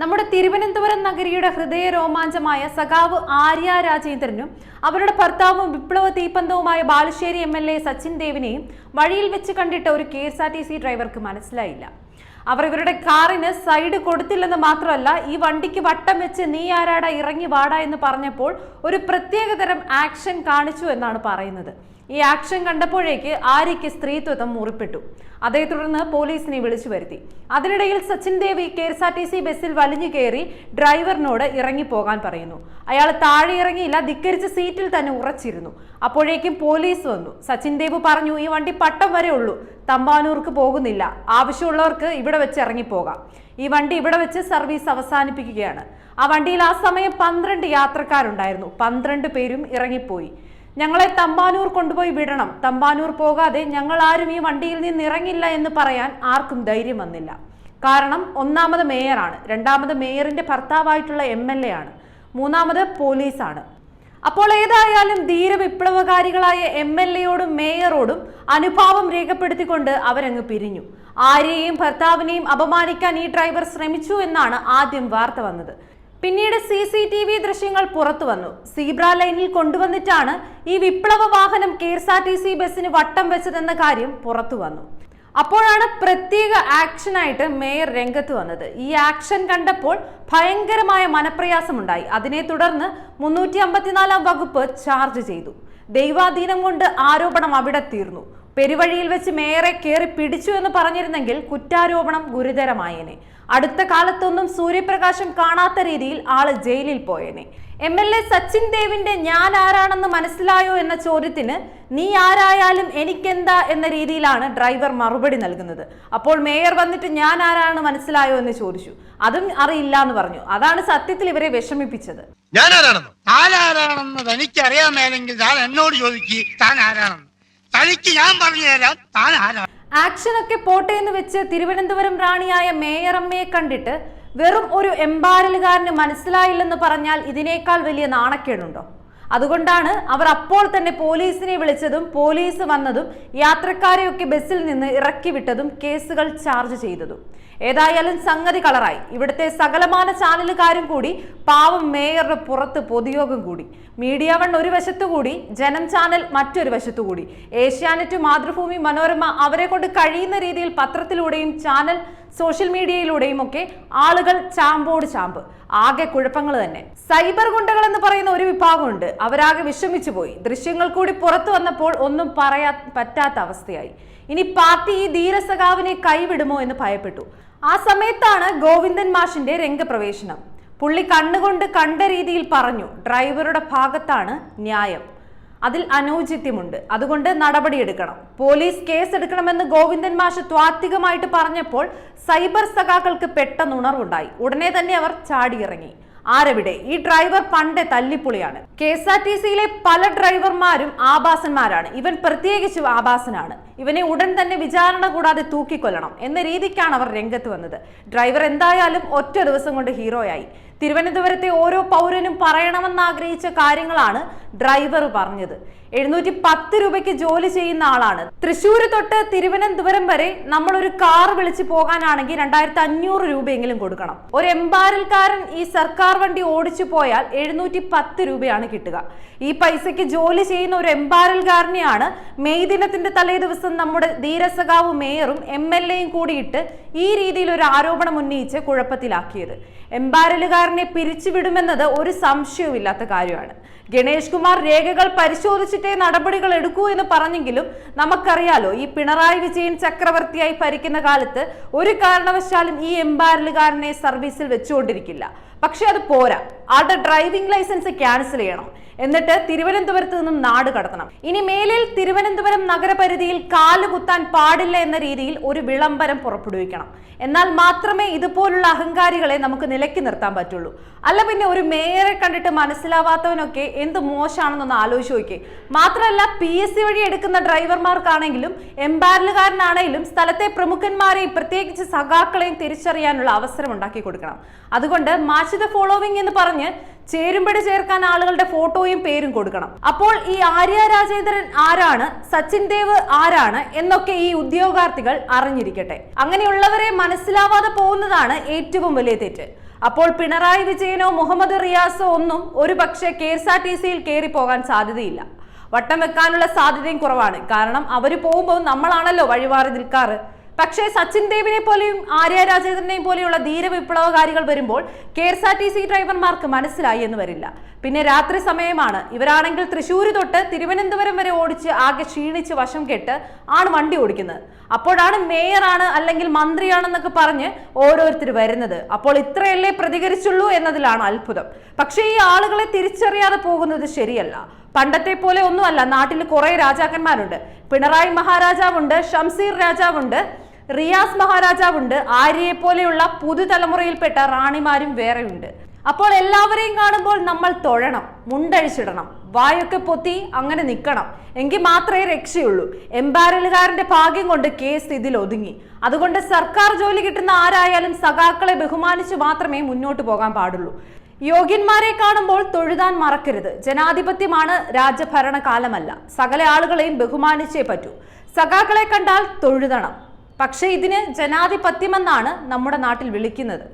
നമ്മുടെ തിരുവനന്തപുരം നഗരിയുടെ ഹൃദയ രോമാഞ്ചമായ സഖാവ് ആര്യ രാജേന്ദ്രനും അവരുടെ ഭർത്താവും വിപ്ലവ തീപ്പന്തവുമായ Balussery M L A Sachin ദേവിനെയും വഴിയിൽ വെച്ച് കണ്ടിട്ട് ഒരു K S R T C ഡ്രൈവർക്ക് മനസ്സിലായില്ല. അവർ ഇവരുടെ കാറിന് സൈഡ് കൊടുത്തില്ലെന്ന് മാത്രമല്ല ഈ വണ്ടിക്ക് വട്ടം വെച്ച് നീ ആരാടാ ഇറങ്ങി വാടാ എന്ന് പറഞ്ഞപ്പോൾ ഒരു പ്രത്യേകതരം ആക്ഷൻ കാണിച്ചു എന്നാണ് പറയുന്നത്. ഈ ആക്ഷൻ കണ്ടപ്പോഴേക്ക് ആര്യയ്ക്ക് സ്ത്രീത്വം മുറിപ്പെട്ടു. അതേ തുടർന്ന് പോലീസിനെ വിളിച്ചു വരുത്തി. അതിനിടയിൽ Sachin Dev K S R T C ബസ്സിൽ വലിഞ്ഞു കയറി ഡ്രൈവറിനോട് ഇറങ്ങി പോകാൻ പറയുന്നു. അയാൾ താഴെ ഇറങ്ങിയില്ല ധിക്കരിച്ച സീറ്റിൽ തന്നെ ഉറച്ചിരുന്നു. അപ്പോഴേക്കും പോലീസ് വന്നു. സച്ചിൻ ദേവ് പറഞ്ഞു ഈ വണ്ടി പട്ടം വരെ ഉള്ളൂ. തമ്പാനൂർക്ക് പോകുന്നില്ല. ആവശ്യമുള്ളവർക്ക് ഇവിടെ വെച്ച് ഇറങ്ങിപ്പോകാം. ഈ വണ്ടി ഇവിടെ വെച്ച് സർവീസ് അവസാനിപ്പിക്കുകയാണ്. ആ വണ്ടിയിൽ ആ സമയം പന്ത്രണ്ട് യാത്രക്കാരുണ്ടായിരുന്നു. പന്ത്രണ്ട് പേരും ഇറങ്ങിപ്പോയി. ഞങ്ങളെ തമ്പാനൂർ കൊണ്ടുപോയി വിടണം. തമ്പാനൂർ പോകാതെ ഞങ്ങൾ ആരും ഈ വണ്ടിയിൽ നിന്ന് ഇറങ്ങില്ല എന്ന് പറയാൻ ആർക്കും ധൈര്യം വന്നില്ല. കാരണം ഒന്നാമത് മേയറാണ്. രണ്ടാമത് മേയറിന്റെ ഭർത്താവായിട്ടുള്ള എം എൽ എ ആണ്. മൂന്നാമത് പോലീസാണ്. അപ്പോൾ ഏതായാലും ധീര വിപ്ലവകാരികളായ എം എൽ എയോടും മേയറോടും അനുഭാവം രേഖപ്പെടുത്തിക്കൊണ്ട് അവരങ്ങ് പിരിഞ്ഞു. ആരെയും ഭർത്താവിനെയും അപമാനിക്കാൻ ഈ ഡ്രൈവർ ശ്രമിച്ചു എന്നാണ് ആദ്യം വാർത്ത വന്നത്. പിന്നീട് സി സി ടി വി ദൃശ്യങ്ങൾ പുറത്തു വന്നു. സീബ്ര ലൈനിൽ കൊണ്ടുവന്നിട്ടാണ് ഈ വിപ്ലവ വാഹനം K S R T C ബസ്സിന് വട്ടം വെച്ചതെന്ന കാര്യം പുറത്തു വന്നു. അപ്പോഴാണ് പ്രത്യേക ആക്ഷനായിട്ട് മേയർ രംഗത്ത് വന്നത്. ഈ ആക്ഷൻ കണ്ടപ്പോൾ ഭയങ്കരമായ മനപ്രയാസം ഉണ്ടായി അതിനെ തുടർന്ന് മുന്നൂറ്റി അമ്പത്തിനാലാം വകുപ്പ് ചാർജ് ചെയ്തു. ദൈവാധീനം കൊണ്ട് ആരോപണം അവിടെ തീർന്നു. പെരുവഴിയിൽ വെച്ച് മേയറെ കയറി പിടിച്ചു എന്ന് പറഞ്ഞിരുന്നെങ്കിൽ കുറ്റാരോപണം ഗുരുതരമായേനെ. അടുത്ത കാലത്തൊന്നും സൂര്യപ്രകാശം കാണാത്ത രീതിയിൽ ആൾ ജയിലിൽ പോയേനെ. എം എൽ എ സച്ചിൻ ദേവിന്റെ ഞാൻ ആരാണെന്ന് മനസ്സിലായോ എന്ന ചോദ്യത്തിന് നീ ആരായാലും എനിക്കെന്താ എന്ന രീതിയിലാണ് ഡ്രൈവർ മറുപടി നൽകുന്നത്. അപ്പോൾ മേയർ വന്നിട്ട് ഞാൻ ആരാണ് മനസ്സിലായോ എന്ന് ചോദിച്ചു. അതും അറിയില്ല എന്ന് പറഞ്ഞു. അതാണ് സത്യത്തിൽ ഇവരെ വിഷമിപ്പിച്ചത്. ഞാൻ ആരാണെന്നോ? ആരാണെന്ന് താൻ എന്നോട് ചോദിക്കും താൻ ആരാണെന്ന്. തനിക്ക് ഞാൻ പറഞ്ഞു തരാം താൻ ആരാണ് ആക്ഷൻ ഒക്കെ പോട്ടെ എന്ന് വെച്ച് തിരുവനന്തപുരം റാണിയായ മേയറമ്മയെ കണ്ടിട്ട് വെറും ഒരു എംപാരലുകാരന് മനസ്സിലായില്ലെന്ന് പറഞ്ഞാൽ ഇതിനേക്കാൾ വലിയ നാണക്കേടുണ്ടോ? അതുകൊണ്ടാണ് അവർ അപ്പോൾ തന്നെ പോലീസിനെ വിളിച്ചതും പോലീസ് വന്നതും യാത്രക്കാരെയൊക്കെ ബസ്സിൽ നിന്ന് ഇറക്കി വിട്ടതും കേസുകൾ ചാർജ് ചെയ്തതും. ഏതായാലും സംഗതി കളറായി. ഇവിടുത്തെ സകലമാന ചാനലുകാരും കൂടി പാവം മേയറുടെ പുറത്ത് പൊതുയോഗം കൂടി. മീഡിയ വൺ ഒരു വശത്തുകൂടി ജനം ചാനൽ മറ്റൊരു വശത്തുകൂടി ഏഷ്യാനെറ്റ് മാതൃഭൂമി മനോരമ അവരെ കൊണ്ട് കഴിയുന്ന രീതിയിൽ പത്രത്തിലൂടെയും ചാനൽ സോഷ്യൽ മീഡിയയിലൂടെയും ഒക്കെ ആളുകൾ ചാമ്പോട് ചാമ്പ്. ആകെ കുഴപ്പങ്ങൾ തന്നെ. സൈബർ ഗുണ്ടകൾ എന്ന് പറയുന്ന ഒരു വിഭാഗമുണ്ട്. അവരാകെ വിഷമിച്ചു പോയി. ദൃശ്യങ്ങൾ കൂടി പുറത്തു വന്നപ്പോൾ ഒന്നും പറയാൻ പറ്റാത്ത അവസ്ഥയായി. ഇനി പാർട്ടി ഈ ധീരസഖാവിനെ കൈവിടുമോ എന്ന് ഭയപ്പെട്ടു. ആ സമയത്താണ് ഗോവിന്ദൻ മാഷിന്റെ രംഗപ്രവേശനം. പുള്ളി കണ്ണുകൊണ്ട് കണ്ട രീതിയിൽ പറഞ്ഞു ഡ്രൈവറുടെ ഭാഗത്താണ് ന്യായം. അതിൽ അനൗചിത്യമുണ്ട്. അതുകൊണ്ട് നടപടിയെടുക്കണം. പോലീസ് കേസ് കേസെടുക്കണമെന്ന് ഗോവിന്ദൻ മാഷ് ത്വാത്വികമായിട്ട് പറഞ്ഞപ്പോൾ സൈബർ സഖാക്കൾക്ക് പെട്ടെന്ന് ഉണർവുണ്ടായി ഉടനെ തന്നെ അവർ ചാടിയിറങ്ങി. ആരവിടെ? ഈ ഡ്രൈവർ പണ്ടേ തല്ലിപ്പൊളിയാണ്. കെ എസ് ആർ ടി സിയിലെ പല ഡ്രൈവർമാരും ആഭാസന്മാരാണ്. ഇവൻ പ്രത്യേകിച്ച് ആഭാസനാണ്. ഇവനെ ഉടൻ തന്നെ വിചാരണ കൂടാതെ തൂക്കിക്കൊല്ലണം എന്ന രീതിക്കാണ് അവർ രംഗത്ത് വന്നത്. ഡ്രൈവർ എന്തായാലും ഒറ്റ ദിവസം കൊണ്ട് ഹീറോയായി. തിരുവനന്തപുരത്തെ ഓരോ പൗരനും പറയണമെന്ന് ആഗ്രഹിച്ച കാര്യങ്ങളാണ് ഡ്രൈവർ പറഞ്ഞത്. എഴുന്നൂറ്റി പത്ത് രൂപയ്ക്ക് ജോലി ചെയ്യുന്ന ആളാണ്. തൃശ്ശൂർ തൊട്ട് തിരുവനന്തപുരം വരെ നമ്മൾ ഒരു കാർ വിളിച്ച് പോകാനാണെങ്കിൽ രണ്ടായിരത്തി അഞ്ഞൂറ് രൂപയെങ്കിലും കൊടുക്കണം. ഒരു എംബാരൽക്കാരൻ ഈ സർക്കാർ വണ്ടി ഓടിച്ചു പോയാൽ എഴുന്നൂറ്റി പത്ത് രൂപയാണ് കിട്ടുക. ഈ പൈസയ്ക്ക് ജോലി ചെയ്യുന്ന ഒരു എംബാരൽക്കാരനെയാണ് മെയ് ദിനത്തിന്റെ തലേ ദിവസം നമ്മുടെ ധീരസഖാവ് മേയറും എം എൽ എയും കൂടിയിട്ട് ഈ രീതിയിൽ ഒരു ആരോപണം ഉന്നയിച്ച് കുഴപ്പത്തിലാക്കിയത്. എംപാരലുകാരനെ പിരിച്ചുവിടുമെന്നത് ഒരു സംശയവുമില്ലാത്ത കാര്യമാണ്. ഗണേഷ് കുമാർ രേഖകൾ പരിശോധിച്ചിട്ടേ നടപടികൾ എടുക്കൂ എന്ന് പറഞ്ഞെങ്കിലും നമുക്കറിയാലോ ഈ പിണറായി വിജയൻ ചക്രവർത്തിയായി ഭരിക്കുന്ന കാലത്ത് ഒരു കാരണവശാലും ഈ എംപാരലുകാരനെ സർവീസിൽ വെച്ചുകൊണ്ടിരിക്കില്ല. പക്ഷെ അത് പോരാ. ആളുടെ ഡ്രൈവിംഗ് ലൈസൻസ് ക്യാൻസൽ ചെയ്യണം. എന്നിട്ട് തിരുവനന്തപുരത്ത് നിന്നും നാട് കടത്തണം. ഇനി മേലിൽ തിരുവനന്തപുരം നഗരപരിധിയിൽ കാൽ കുത്താൻ പാടില്ല എന്ന രീതിയിൽ ഒരു വിളംബരം പുറപ്പെടുവിക്കണം. എന്നാൽ മാത്രമേ ഇതുപോലുള്ള അഹങ്കാരികളെ നമുക്ക് നിലയ്ക്ക് നിർത്താൻ പറ്റുള്ളൂ. അല്ല പിന്നെ ഒരു മേയറെ കണ്ടിട്ട് മനസ്സിലാവാത്തവനൊക്കെ എന്ത് മോശമാണെന്നൊന്ന് ആലോചിച്ച് നോക്കി മാത്രമല്ല പി എസ് സി വഴി എടുക്കുന്ന ഡ്രൈവർമാർക്കാണെങ്കിലും എംബാരലുകാരനാണെങ്കിലും സ്ഥലത്തെ പ്രമുഖന്മാരെയും പ്രത്യേകിച്ച് സഖാക്കളെയും തിരിച്ചറിയാനുള്ള അവസരം ഉണ്ടാക്കി കൊടുക്കണം. അതുകൊണ്ട് മാച്ച് ദ ഫോളോവിംഗ് എന്ന് പറഞ്ഞ് ചേരുമ്പടി ചേർക്കാൻ ആളുകളുടെ ഫോട്ടോയും പേരും കൊടുക്കണം. അപ്പോൾ ഈ ആര്യ രാജേന്ദ്രൻ ആരാണ് സച്ചിൻ ദേവ് ആരാണ് എന്നൊക്കെ ഈ ഉദ്യോഗാർത്ഥികൾ അറിഞ്ഞിരിക്കട്ടെ. അങ്ങനെയുള്ളവരെ മനസ്സിലാവാതെ പോകുന്നതാണ് ഏറ്റവും വലിയ തെറ്റ്. അപ്പോൾ പിണറായി വിജയനോ മുഹമ്മദ് റിയാസോ ഒന്നും ഒരു പക്ഷേ കെ എസ് ആർ ടി സിയിൽ കയറി പോകാൻ സാധ്യതയില്ല. വട്ടം വെക്കാനുള്ള സാധ്യതയും കുറവാണ്. കാരണം അവർ പോകുമ്പോൾ നമ്മളാണല്ലോ വഴിമാറി നിൽക്കാറ്. പക്ഷേ സച്ചിൻ ദേവിനെ പോലെയും ആര്യ രാജേന്ദ്രനെയും പോലെയുള്ള ധീര വിപ്ലവകാരികൾ വരുമ്പോൾ K S R T C ഡ്രൈവർമാർക്ക് മനസ്സിലായി എന്ന് വരില്ല. പിന്നെ രാത്രി സമയമാണ്. ഇവരാണെങ്കിൽ തൃശ്ശൂർ തൊട്ട് തിരുവനന്തപുരം വരെ ഓടിച്ച് ആകെ ക്ഷീണിച്ച് വശം കെട്ട് ആണ് വണ്ടി ഓടിക്കുന്നത്. അപ്പോഴാണ് മേയറാണ് അല്ലെങ്കിൽ മന്ത്രിയാണെന്നൊക്കെ പറഞ്ഞ് ഓരോരുത്തർ വരുന്നത്. അപ്പോൾ ഇത്രയല്ലേ പ്രതികരിച്ചുള്ളൂ എന്നതിലാണ് അത്ഭുതം. പക്ഷേ ഈ ആളുകളെ തിരിച്ചറിയാതെ പോകുന്നത് ശരിയല്ല. പണ്ടത്തെ പോലെ ഒന്നുമല്ല. നാട്ടിൽ കുറെ രാജാക്കന്മാരുണ്ട്. പിണറായി മഹാരാജാവുണ്ട് ഷംസീർ രാജാവുണ്ട് റിയാസ് മഹാരാജാവുണ്ട്. ആര്യയെ പോലെയുള്ള പുതുതലമുറയിൽപ്പെട്ട റാണിമാരും വേറെയുണ്ട്. അപ്പോൾ എല്ലാവരെയും കാണുമ്പോൾ നമ്മൾ തൊഴണം മുണ്ടഴിച്ചിടണം വായൊക്കെ പൊത്തി അങ്ങനെ നിൽക്കണം. എങ്കിൽ മാത്രമേ രക്ഷയുള്ളൂ. എംബാരലുകാരന്റെ ഭാഗ്യം കൊണ്ട് കേസ് ഇതിൽ ഒതുങ്ങി. അതുകൊണ്ട് സർക്കാർ ജോലി കിട്ടുന്ന ആരായാലും സഖാക്കളെ ബഹുമാനിച്ചു മാത്രമേ മുന്നോട്ട് പോകാൻ പാടുള്ളൂ. യോഗ്യന്മാരെ കാണുമ്പോൾ തൊഴുതാൻ മറക്കരുത്. ജനാധിപത്യമാണ് രാജഭരണ കാലമല്ല സകല ആളുകളെയും ബഹുമാനിച്ചേ പറ്റൂ. സഖാക്കളെ കണ്ടാൽ തൊഴുതണം. പക്ഷേ ഇതിന് ജനാധിപത്യമെന്നാണ് നമ്മുടെ നാട്ടിൽ വിളിക്കുന്നത്.